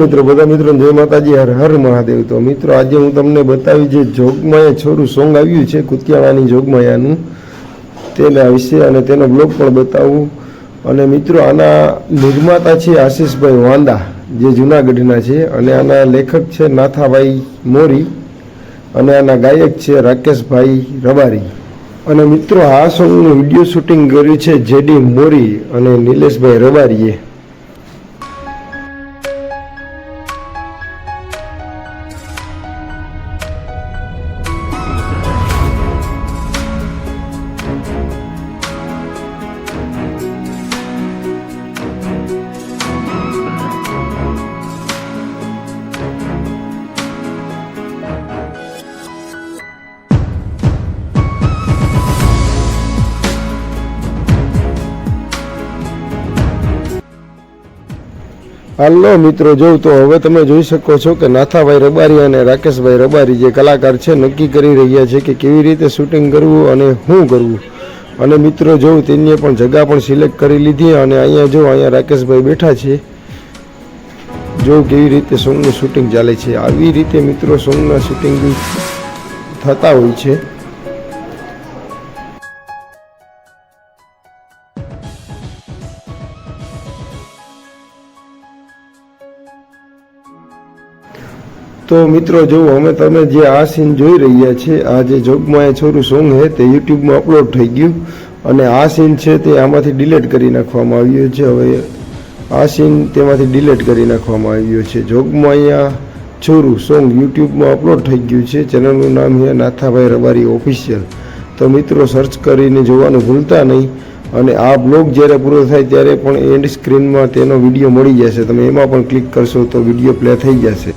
મિત્રો, બધા મિત્રો, જય માતાજી, હર હર મહાદેવ. તો મિત્રો, આજે હું તમને બતાવી જે જોગમાયા છોરું સોંગ આવ્યું છે કુતિયાણાની જોગમાયાનું તેના વિશે અને તેનો બ્લોગ પણ બતાવું. અને મિત્રો, આના નિર્માતા છે આશીષભાઈ વાંદા, જે જુનાગઢના છે. અને આના લેખક છે નાથાભાઈ મોરી. અને આના ગાયક છે રાકેશભાઈ રબારી. અને મિત્રો, આ સોંગનું વીડિયો શૂટિંગ કર્યું છે જેડી મોરી અને નિલેશભાઈ રબારીએ. હાલો મિત્રો જોઉં તો હવે તમે જોઈ શકો છો કે નાથાભાઈ રબારી અને રાકેશભાઈ રબારી જે કલાકાર છે, નક્કી કરી રહ્યા છે કે કેવી રીતે શૂટિંગ કરવું અને શું કરવું. અને મિત્રો જોઉં તેની પણ જગા પણ સિલેક્ટ કરી લીધી અને અહીંયા જો અહીંયા રાકેશભાઈ બેઠા છે, જો કેવી રીતે સોંગનું શૂટિંગ ચાલે છે. આવી રીતે મિત્રો, સોંગના શૂટિંગ થતા હોય છે. તો મિત્રો જુઓ અમે તમે જે આ સીન જોઈ રહ્યા છે, આ જે જોગમાં એ છોરું સોંગ છે તે યુટ્યુબમાં અપલોડ થઈ ગયું અને આ સીન છે તે આમાંથી ડિલીટ કરી નાખવામાં આવ્યું છે. હવે આ સીન તેમાંથી ડિલીટ કરી નાખવામાં આવ્યો છે. જોગમાં અહીંયા છોરું સોંગ યુટ્યુબમાં અપલોડ થઈ ગયું છે. ચેનલનું નામ છે નાથાભાઈ રબારી ઓફિશિયલ તો મિત્રો સર્ચ કરીને જોવાનું ભૂલતા નહીં અને આ બ્લોગ જ્યારે પૂરો થાય ત્યારે પણ એન્ડ સ્ક્રીનમાં તેનો વીડિયો મળી જશે. તમે એમાં પણ ક્લિક કરશો તો વીડિયો પ્લે થઈ જશે.